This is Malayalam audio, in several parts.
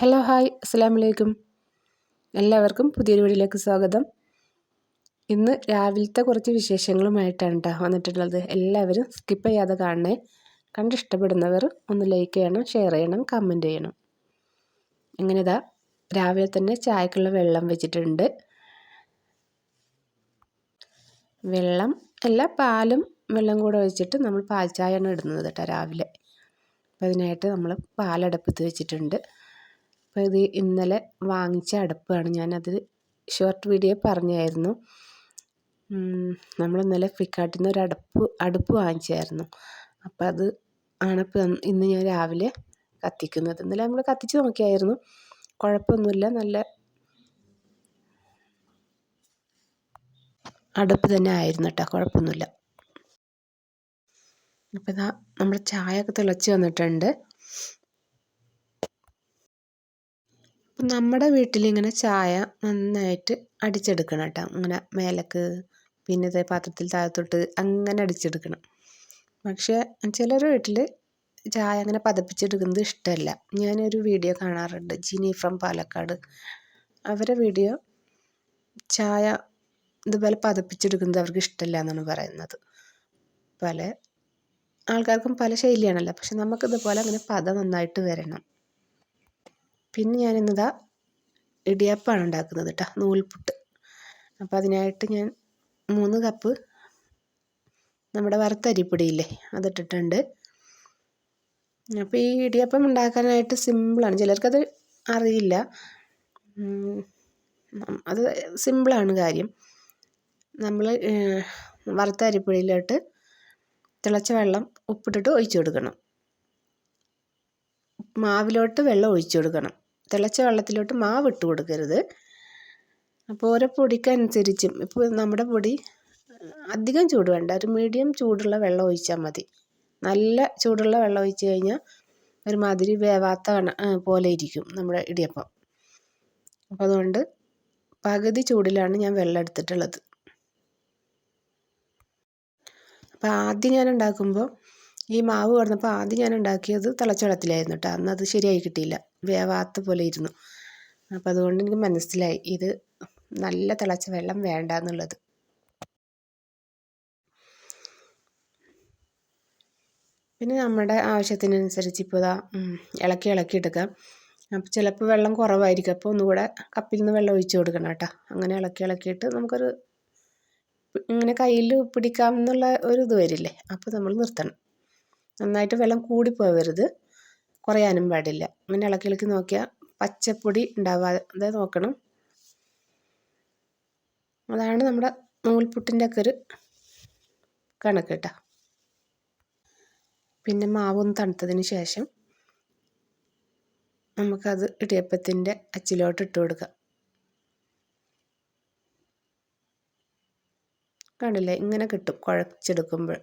Hello hi. അസ്സാം വലൈക്കും എല്ലാവർക്കും പുതിയൊരു വീഡിയോയിലേക്ക് സ്വാഗതം. ഇന്ന് രാവിലത്തെ കുറച്ച് വിശേഷങ്ങളുമായിട്ടാണ് കേട്ടോ വന്നിട്ടുള്ളത്. എല്ലാവരും സ്കിപ്പ് ചെയ്യാതെ കാണണേ. കണ്ടിഷ്ടപ്പെടുന്നവർ ഒന്ന് ലൈക്ക് ചെയ്യണം ഷെയർ ചെയ്യണം കമന്റ് ചെയ്യണം. അങ്ങനെ ഇതാ രാവിലെ തന്നെ ചായക്കുള്ള വെള്ളം വെച്ചിട്ടുണ്ട്. വെള്ളം അല്ല പാലും വെള്ളം കൂടെ വെച്ചിട്ട് നമ്മൾ പാൽ ചായയാണ് ഇടുന്നത് കേട്ടോ രാവിലെ. അപ്പോൾ അതിനായിട്ട് നമ്മൾ പാലടപ്പത്ത് വെച്ചിട്ടുണ്ട്. അപ്പോൾ ഇത് ഇന്നലെ വാങ്ങിച്ച അടുപ്പാണ്. ഞാനത് ഷോർട്ട് വീഡിയോ പറഞ്ഞായിരുന്നു. നമ്മൾ ഇന്നലെ ഫ്ലിപ്കാർട്ടിൽ നിന്ന് ഒരു അടുപ്പ് അടുപ്പ് വാങ്ങിച്ചായിരുന്നു. അപ്പോൾ അത് ആണ് ഇപ്പം ഇന്ന് ഞാൻ രാവിലെ കത്തിക്കുന്നത്. ഇന്നലെ നമ്മൾ കത്തിച്ച് നോക്കിയായിരുന്നു. കുഴപ്പമൊന്നുമില്ല. നല്ല അടുപ്പ് തന്നെ ആയിരുന്നു കേട്ടോ. കുഴപ്പമൊന്നുമില്ല. അപ്പോൾ ഇതാ നമ്മുടെ ചായ ഒക്കെ തിളച്ച് വന്നിട്ടുണ്ട്. അപ്പം നമ്മുടെ വീട്ടിലിങ്ങനെ ചായ നന്നായിട്ട് അടിച്ചെടുക്കണം കേട്ടോ. ഇങ്ങനെ മേലേക്ക് പിന്നെ ഇതേ പാത്രത്തിൽ താഴത്തോട്ട് അങ്ങനെ അടിച്ചെടുക്കണം. പക്ഷേ ചിലർ വീട്ടിൽ ചായ അങ്ങനെ പതപ്പിച്ചെടുക്കുന്നത് ഇഷ്ടമല്ല ഞാനൊരു വീഡിയോ കാണാറുണ്ട്. ജിനി ഫ്രം പാലക്കാട്. അവരെ വീഡിയോ ചായ ഇതുപോലെ പതപ്പിച്ചെടുക്കുന്നത് അവർക്ക് ഇഷ്ടമല്ല എന്നാണ് പറയുന്നത്. പല ആൾക്കാർക്കും പല ശൈലിയാണല്ലോ. പക്ഷെ നമുക്കിതുപോലെ അങ്ങനെ പത നന്നായിട്ട് വരണം. പിന്നെ ഞാനിന്നിതാ ഇടിയപ്പമാണ് ഉണ്ടാക്കുന്നത് കേട്ടോ നൂൽപുട്ട്. അപ്പോൾ അതിനായിട്ട് ഞാൻ മൂന്ന് കപ്പ് നമ്മുടെ വറുത്ത വറുത്തരിപ്പൊടിയില്ലേ അതിട്ടിട്ടുണ്ട്. അപ്പോൾ ഈ ഇടിയപ്പം ഉണ്ടാക്കാനായിട്ട് സിമ്പിളാണ്. ചിലർക്കത് അറിയില്ല. അത് സിമ്പിളാണ് കാര്യം. നമ്മൾ വറുത്ത അരിപ്പൊടിയിലോട്ട് തിളച്ച വെള്ളം ഉപ്പിട്ടിട്ട് ഒഴിച്ചു കൊടുക്കണം. മാവിലോട്ട് വെള്ളം ഒഴിച്ചു കൊടുക്കണം. തിളച്ച വെള്ളത്തിലോട്ട് മാവ് ഇട്ട് കൊടുക്കരുത്. അപ്പോൾ ഓരോ പൊടിക്കനുസരിച്ചും ഇപ്പോൾ നമ്മുടെ പൊടി അധികം ചൂട് വേണ്ട. ഒരു മീഡിയം ചൂടുള്ള വെള്ളം ഒഴിച്ചാൽ മതി. നല്ല ചൂടുള്ള വെള്ളം ഒഴിച്ച് കഴിഞ്ഞാൽ ഒരുമാതിരി വേവാത്ത പോലെ ഇരിക്കും നമ്മുടെ ഇടിയപ്പം. അപ്പോൾ അതുകൊണ്ട് പകുതി ചൂടിലാണ് ഞാൻ വെള്ളം എടുത്തിട്ടുള്ളത്. അപ്പോൾ ആദ്യം ഞാൻ ഉണ്ടാക്കുമ്പോൾ ഈ മാവ് കിടന്നപ്പോൾ ആദ്യം ഞാൻ ഉണ്ടാക്കിയത് തിളച്ചവെള്ളത്തിലായിരുന്നു കേട്ടോ അന്ന് അത് ശരിയായി കിട്ടിയില്ല. വേവാത്ത പോലെ ഇരുന്നു. അപ്പോൾ അതുകൊണ്ട് എനിക്ക് മനസ്സിലായി. ഇത് നല്ല തിളച്ച വെള്ളം വേണ്ട എന്നുള്ളത്. പിന്നെ നമ്മുടെ ആവശ്യത്തിനനുസരിച്ച് ഇപ്പോൾ ഇതാ ഇളക്കി ഇളക്കി എടുക്കാം. അപ്പോൾ ചിലപ്പോൾ വെള്ളം കുറവായിരിക്കും. അപ്പോൾ ഒന്നുകൂടെ കപ്പിൽ നിന്ന് വെള്ളം ഒഴിച്ചു കൊടുക്കണം കേട്ടോ അങ്ങനെ ഇളക്കി ഇളക്കിയിട്ട് നമുക്കൊരു ഇങ്ങനെ കയ്യിൽ പിടിക്കാം എന്നുള്ള ഒരു ഇത് വരില്ലേ? അപ്പോൾ നമ്മൾ നിർത്തണം. നന്നായിട്ട് വെള്ളം കൂടിപ്പോവരുത് കുറയാനും പാടില്ല. അങ്ങനെ ഇളക്കി ഇളക്കി നോക്കിയാൽ പച്ചപ്പൊടി ഉണ്ടാവാതെ നോക്കണം. അതാണ് നമ്മുടെ നൂൽപുട്ടിന്റെ ഒക്കെ ഒരു കണക്ക് കേട്ടോ. പിന്നെ മാവൊന്ന് തണുത്തതിന് ശേഷം നമുക്കത് ഇടിയപ്പത്തിന്റെ അച്ചിലോട്ട് ഇട്ട് കൊടുക്കാം. കണ്ടില്ലേ? ഇങ്ങനെ കിട്ടും കുഴച്ചെടുക്കുമ്പോൾ.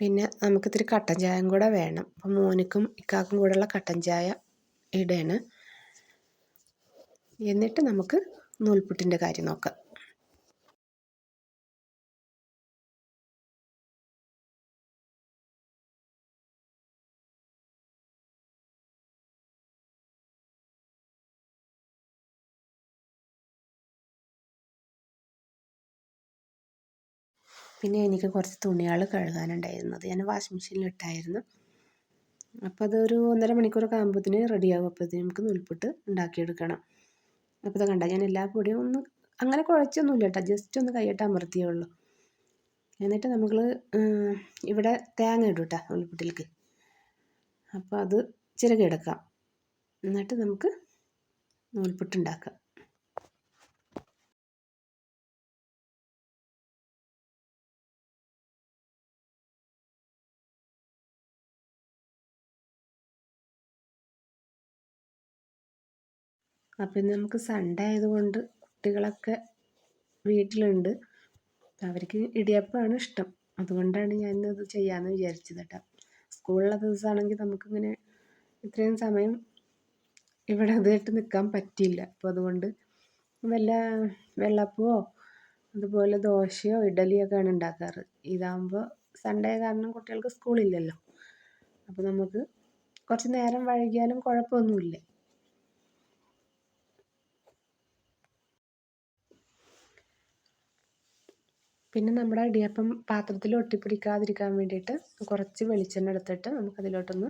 പിന്നെ നമുക്കിത്തിരി കട്ടൻ ചായയും കൂടെ വേണം. അപ്പം മോനിക്കും ഇക്കാക്കും കൂടെയുള്ള കട്ടൻ ചായ ഇടുകയാണ് എന്നിട്ട് നമുക്ക് നൂൽപുട്ടിന്റെ കാര്യം നോക്കാം. പിന്നെ എനിക്ക് കുറച്ച് തുണികൾ കഴുകാനുണ്ടായിരുന്നു. അത് ഞാൻ വാഷിംഗ് മെഷീനിൽ ഇട്ടായിരുന്നു. അപ്പോൾ അതൊരു ഒന്നര മണിക്കൂറൊക്കെ ആകുമ്പോഴത്തേന് റെഡിയാകും അപ്പോഴത്തേന് നമുക്ക് നൂൽപുട്ട് ഉണ്ടാക്കിയെടുക്കണം. അപ്പോൾ ഇത് കണ്ട ഞാൻ എല്ലാ പൊടിയും ഒന്ന് അങ്ങനെ കുഴച്ചൊന്നുമില്ല കേട്ടോ. ജസ്റ്റ് ഒന്ന് കൈയിട്ട് അമർത്തിയേ ഉള്ളൂ. എന്നിട്ട് നമ്മൾ ഇവിടെ തേങ്ങ ഇടും കേട്ടോ നൂൽപുട്ടിലേക്ക്. അപ്പോൾ അത് ചിരകിയെടുക്കാം. എന്നിട്ട് നമുക്ക് നൂൽപുട്ടുണ്ടാക്കാം അപ്പം ഇന്ന് നമുക്ക് സൺഡേ ആയതുകൊണ്ട് കുട്ടികളൊക്കെ വീട്ടിലുണ്ട്. അവർക്ക് ഇടിയപ്പമാണ് ഇഷ്ടം. അതുകൊണ്ടാണ് ഞാൻ ഇന്നത് ചെയ്യാമെന്ന് വിചാരിച്ചത് കേട്ടോ. സ്കൂളുള്ള ദിവസമാണെങ്കിൽ നമുക്കിങ്ങനെ ഇത്രയും സമയം ഇവിടെ അതായിട്ട് നിൽക്കാൻ പറ്റില്ല അപ്പോൾ അതുകൊണ്ട് വല്ല വെള്ളപ്പമോ അതുപോലെ ദോശയോ ഇഡലിയൊക്കെയാണ് ഉണ്ടാക്കാറ്. ഇതാകുമ്പോൾ സൺഡേ കാരണം കുട്ടികൾക്ക് സ്കൂളില്ലല്ലോ. അപ്പോൾ നമുക്ക് കുറച്ച് നേരം വൈകിയാലും കുഴപ്പമൊന്നുമില്ല. പിന്നെ നമ്മുടെ ഇടിയപ്പം പാത്രത്തിൽ ഒട്ടിപ്പിടിക്കാതിരിക്കാൻ വേണ്ടിയിട്ട് കുറച്ച് വെളിച്ചെണ്ണ എടുത്തിട്ട് നമുക്കതിലോട്ടൊന്ന്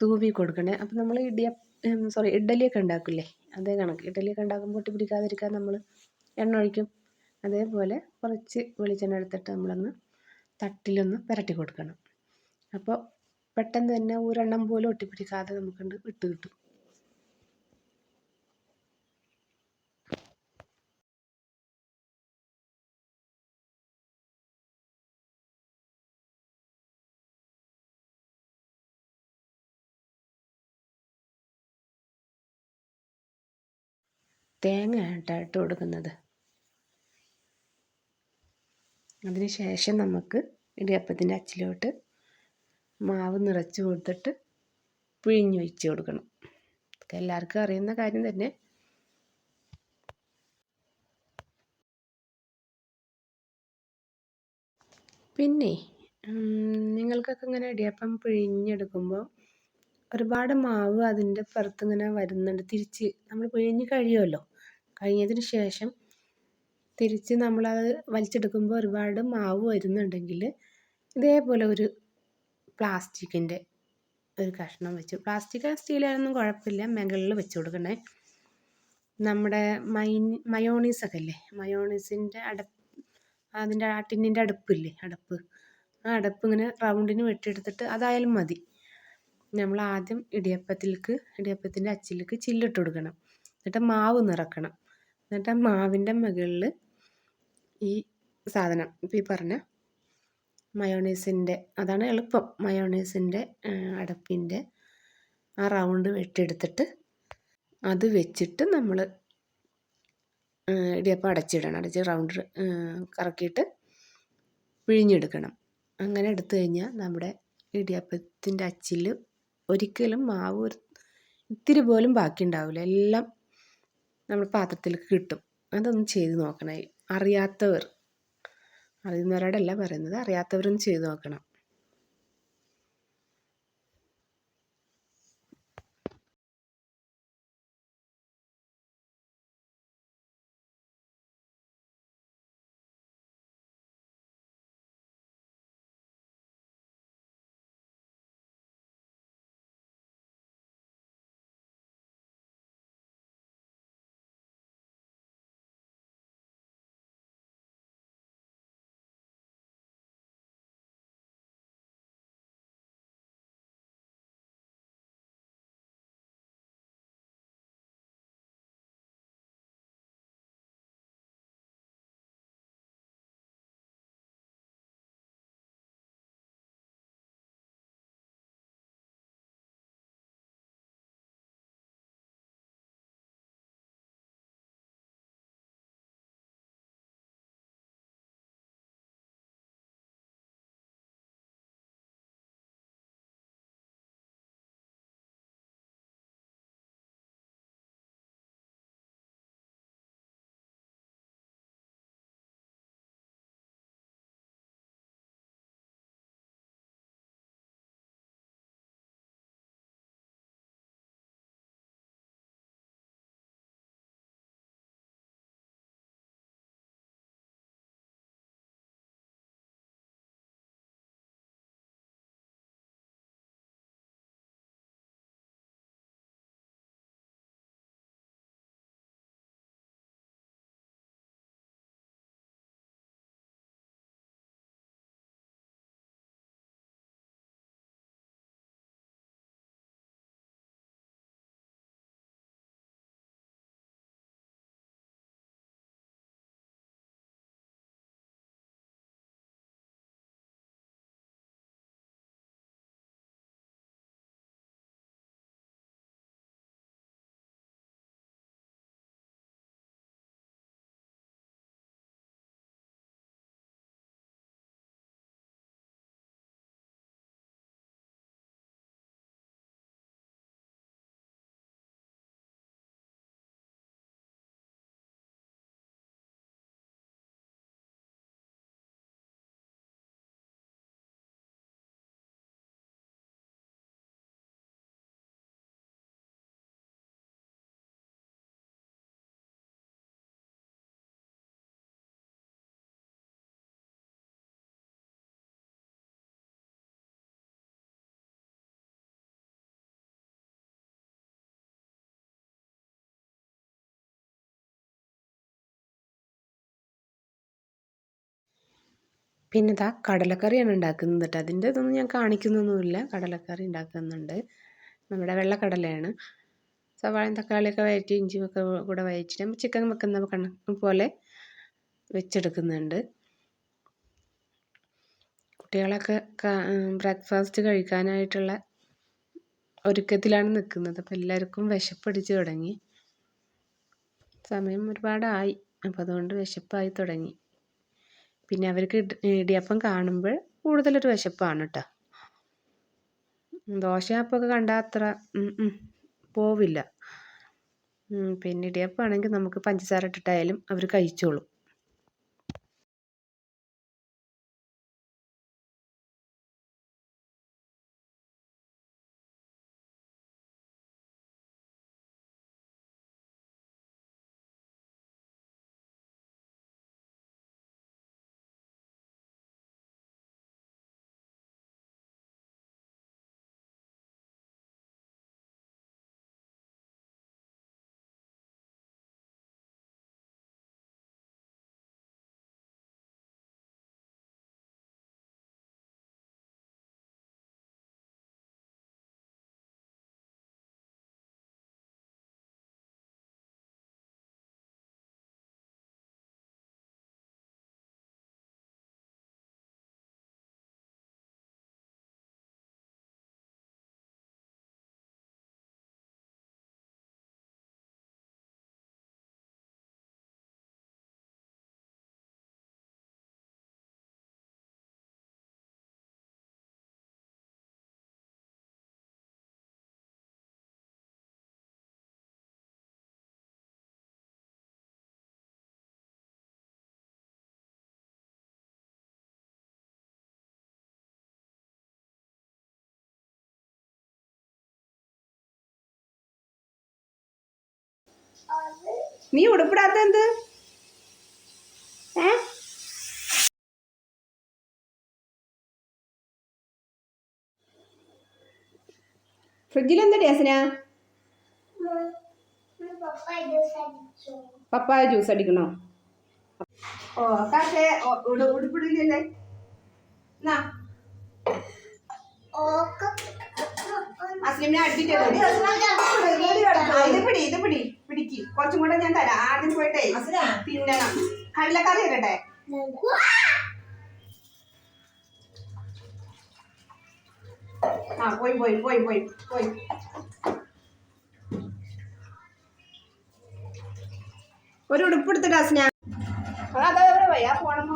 തൂവി കൊടുക്കണേ. അപ്പം നമ്മൾ ഇടിയപ്പം സോറി ഇഡ്ഡലിയൊക്കെ ഉണ്ടാക്കില്ലേ? അതേ കണക്ക്. ഇഡ്ഡലിയൊക്കെ ഉണ്ടാക്കുമ്പോൾ ഒട്ടിപ്പിടിക്കാതിരിക്കാൻ നമ്മൾ എണ്ണ ഒഴിക്കും. അതേപോലെ കുറച്ച് വെളിച്ചെണ്ണ എടുത്തിട്ട് നമ്മളൊന്ന് തട്ടിലൊന്ന് പുരട്ടി കൊടുക്കണം. അപ്പോൾ പെട്ടെന്ന് തന്നെ ഒരെണ്ണം പോലും ഒട്ടിപ്പിടിക്കാതെ നമുക്കുണ്ട് ഇട്ട് കിട്ടും. തേങ്ങ ഇട്ട് കൊടുക്കുന്നത് അതിനുശേഷം നമുക്ക് ഇടിയപ്പത്തിന്റെ അച്ചിലോട്ട് മാവ് നിറച്ച് കൊടുത്തിട്ട് പിഴിഞ്ഞ് ഒഴിച്ച് കൊടുക്കണം. ഇതൊക്കെ എല്ലാവർക്കും അറിയുന്ന കാര്യം തന്നെ. പിന്നെ നിങ്ങൾക്കൊക്കെ ഇങ്ങനെ ഇടിയപ്പം പിഴിഞ്ഞെടുക്കുമ്പോൾ ഒരുപാട് മാവ് അതിന്റെ പുറത്ത് ഇങ്ങനെ വരുന്നുണ്ട്. തിരിച്ച് നമ്മൾ പിഴിഞ്ഞ് കഴിയുമല്ലോ? കഴിഞ്ഞതിന് ശേഷം തിരിച്ച് നമ്മളത് വലിച്ചെടുക്കുമ്പോൾ ഒരുപാട് മാവ് വരുന്നുണ്ടെങ്കിൽ ഇതേപോലെ ഒരു പ്ലാസ്റ്റിക്കിന്റെ ഒരു കഷ്ണം വെച്ച്. പ്ലാസ്റ്റിക് സ്റ്റീലായാലൊന്നും കുഴപ്പമില്ല. മുകളിൽ വെച്ച് കൊടുക്കണേ. നമ്മുടെ മൈൻ മയോണീസൊക്കെ ഇല്ലേ? മയോണീസിന്റെ അടപ്പ് അതിന്റെ ആ ടിന്നിന്റെ അടുപ്പില്ലേ? അടപ്പ്. ആ അടപ്പ് ഇങ്ങനെ റൗണ്ടിന് വെട്ടിയെടുത്തിട്ട് അതായാലും മതി. നമ്മൾ ആദ്യം ഇടിയപ്പത്തിലേക്ക് ഇടിയപ്പത്തിന്റെ അച്ചിലേക്ക് ചില്ലിട്ട് കൊടുക്കണം. എന്നിട്ട് മാവ് നിറക്കണം. എന്നിട്ട് ആ മാവിന്റെ മുകളിൽ ഈ സാധനം ഇപ്പോൾ ഈ പറഞ്ഞ മയോണൈസിന്റെ അതാണ് എളുപ്പം. മയോണൈസിന്റെ അടപ്പിന്റെ ആ റൗണ്ട് വെട്ടിയെടുത്തിട്ട് അത് വെച്ചിട്ട് നമ്മൾ ഇടിയപ്പം അടച്ചിടണം. അടച്ച് റൗണ്ട് കറക്കിയിട്ട് പിഴിഞ്ഞെടുക്കണം. അങ്ങനെ എടുത്തു കഴിഞ്ഞാൽ നമ്മുടെ ഇടിയപ്പത്തിന്റെ അച്ചിൽ ഒരിക്കലും മാവ് ഇത്തിരി പോലും ബാക്കി ഉണ്ടാവില്ല എല്ലാം നമ്മൾ പാത്രത്തിലേക്ക് കിട്ടും. അതൊന്ന് ചെയ്ത് നോക്കണേ. അറിയാത്തവർ. അറിയുന്നവരോടല്ല പറയുന്നത്. അറിയാത്തവരൊന്ന് ചെയ്ത് നോക്കണം. പിന്നെ ഇതാ കടലക്കറിയാണ് ഉണ്ടാക്കുന്നത് കേട്ടോ അതിന്റെ ഇതൊന്നും ഞാൻ കാണിക്കുന്നൊന്നുമില്ല. കടലക്കറി ഉണ്ടാക്കുന്നുണ്ട്. നമ്മുടെ വെള്ളക്കടലയാണ്. സവാളയും തക്കാളിയൊക്കെ വഴറ്റി ഇഞ്ചിയൊക്കെ കൂടെ വഴറ്റിട്ട് ചിക്കൻ വെക്കുന്ന കണക്ക് പോലെ വെച്ചെടുക്കുന്നുണ്ട്. കുട്ടികളൊക്കെ ബ്രേക്ക്ഫാസ്റ്റ് കഴിക്കാനായിട്ടുള്ള ഒരുക്കത്തിലാണ് നിൽക്കുന്നത്. അപ്പോൾ എല്ലാവർക്കും വിശപ്പടിച്ച് തുടങ്ങി. സമയം ഒരുപാടായി. അപ്പോൾ അതുകൊണ്ട് വിശപ്പായി തുടങ്ങി. പിന്നെ അവർക്ക് ഇടിയപ്പം കാണുമ്പോൾ കൂടുതലൊരു വിശപ്പാണ് കേട്ടോ ദോശയപ്പമൊക്കെ കണ്ടാൽ അത്ര പോവില്ല. പിന്നെ ഇടിയപ്പമാണെങ്കിൽ നമുക്ക് പഞ്ചസാര ഇട്ടിട്ടായാലും അവർ കഴിച്ചോളും. നീ ഉടുപ്പിടാത്ത എന്ത്? ഏ? ഫ്രിഡ്ജിൽ എന്താ അസന പപ്പായ ജ്യൂസ് അടിക്കണോ? ഓ കാശേ ഉടുപ്പിടില്ലേ അസ്ലിമിനെ അടുപ്പിച്ചത് ഇത് പിടി ഇത് പിടി. പിടിക്ക് കുറച്ചും കൂടെ ഞാൻ തരാം. ആദ്യം പോയിട്ടേ. തിന്നണം കടലക്കറി ഇരട്ടെ ആ പോയി പോയി പോയി പോയി പോയി. ഒരു ഉടുപ്പ് എടുത്തിട്ട് അസ്ന അതാ പോയി. ആ പോണം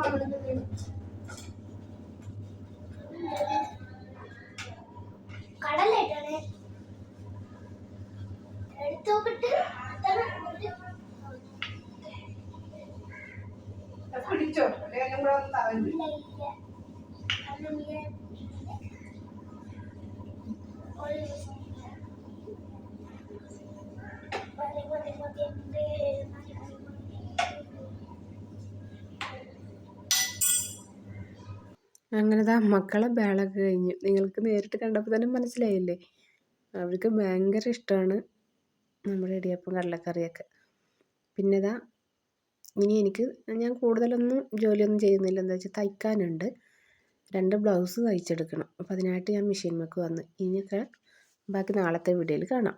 അങ്ങനെ ദാ മക്കളെ ബേളൊക്കെ കഴിഞ്ഞു. നിങ്ങൾക്ക് നേരിട്ട് കണ്ടപ്പോൾ തന്നെ മനസ്സിലായില്ലേ? അവർക്ക് ഭയങ്കര ഇഷ്ടമാണ് നമ്മുടെ ഇടിയപ്പം കടലക്കറിയൊക്കെ. പിന്നെ ഇതാ ഇനി എനിക്ക് ഞാൻ കൂടുതലൊന്നും ജോലിയൊന്നും ചെയ്യുന്നില്ല. എന്താ വെച്ചാൽ തയ്ക്കാനുണ്ട്. രണ്ട് ബ്ലൗസ് തയ്ച്ചെടുക്കണം. അപ്പോൾ അതിനായിട്ട് ഞാൻ മെഷീൻ വെക്ക് വന്ന്. ഇനിയൊക്കെ ബാക്കി നാളത്തെ വീഡിയോയിൽ കാണാം.